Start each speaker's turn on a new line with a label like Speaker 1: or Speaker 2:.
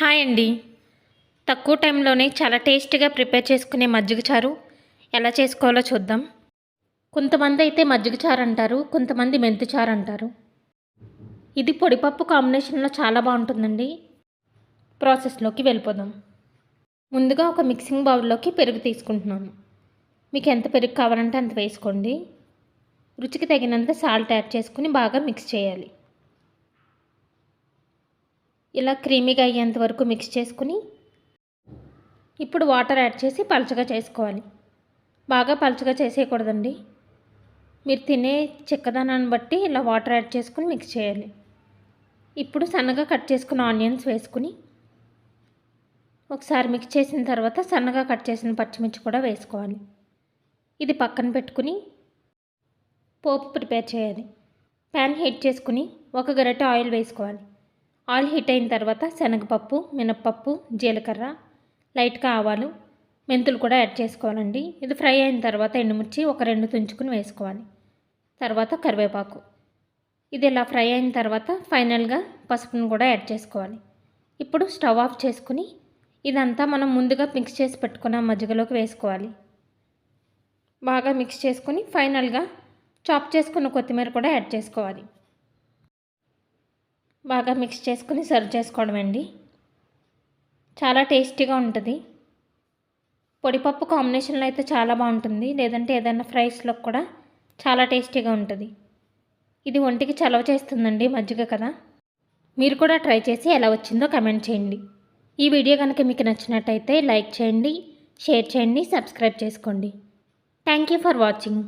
Speaker 1: Hi అండి. తక్కువ టైంలోనే చాలా టేస్టీగా ప్రిపేర్ చేసుకునే మజ్జిగ చారు ఎలా చేసుకోవాలో చూద్దాం. కొంతమంది అయితే మజ్జిగ చారు అంటారు కొంతమంది మెంతి చారు అంటారు. ఇది పొడిపప్పు కాంబినేషన్లో చాలా బాగుంటుందండి. ప్రాసెస్లోకి వెళ్ళిపోదాం. ముందుగా ఒక మిక్సింగ్ బౌల్లోకి పెరుగు తీసుకుంటున్నాను. మీకు ఎంత పెరుగు కావాలంటే అంత వేసుకోండి. రుచికి తగినంత సాల్ట్ యాడ్ చేసుకుని బాగా మిక్స్ చేయాలి. ఇలా క్రీమీగా అయ్యేంత వరకు మిక్స్ చేసుకుని ఇప్పుడు వాటర్ యాడ్ చేసి పలచగా చేసుకోవాలి. బాగా పలచగా చేసేయకూడదండి. మీరు తినే చిక్కదనాన్ని బట్టి ఇలా వాటర్ యాడ్ చేసుకుని మిక్స్ చేయాలి. ఇప్పుడు సన్నగా కట్ చేసుకున్న ఆనియన్స్ వేసుకుని ఒకసారి మిక్స్ చేసిన తర్వాత సన్నగా కట్ చేసిన పచ్చిమిర్చి కూడా వేసుకోవాలి. ఇది పక్కన పెట్టుకుని పోపు ప్రిపేర్ చేయాలి. ప్యాన్ హీట్ చేసుకుని ఒక గరిటె ఆయిల్ వేసుకోవాలి. ఆయిల్ హీట్ అయిన తర్వాత శనగపప్పు మినప్పప్పు జీలకర్ర లైట్గా ఆవాలు మెంతులు కూడా యాడ్ చేసుకోవాలండి. ఇది ఫ్రై అయిన తర్వాత ఎండుమిర్చి ఒక రెండు తుంచుకుని వేసుకోవాలి. తర్వాత కరివేపాకు. ఇది ఇలా ఫ్రై అయిన తర్వాత ఫైనల్గా పసుపును కూడా యాడ్ చేసుకోవాలి. ఇప్పుడు స్టవ్ ఆఫ్ చేసుకుని ఇదంతా మనం ముందుగా మిక్స్ చేసి పెట్టుకున్న మజ్జిగలోకి వేసుకోవాలి. బాగా మిక్స్ చేసుకుని ఫైనల్గా చాప్ చేసుకున్న కొత్తిమీర కూడా యాడ్ చేసుకోవాలి. బాగా మిక్స్ చేసుకుని సర్వ్ చేసుకోవడం అండి. చాలా టేస్టీగా ఉంటుంది. పొడిపప్పు కాంబినేషన్లో అయితే చాలా బాగుంటుంది. లేదంటే ఏదైనా ఫ్రైస్లో కూడా చాలా టేస్టీగా ఉంటుంది. ఇది ఒంటికి చలవ చేస్తుందండి మజ్జిగ కదా. మీరు కూడా ట్రై చేసి ఎలా వచ్చిందో కమెంట్ చేయండి. ఈ వీడియో కనుక మీకు నచ్చినట్టయితే లైక్ చేయండి షేర్ చేయండి సబ్స్క్రైబ్ చేసుకోండి. Thank you for watching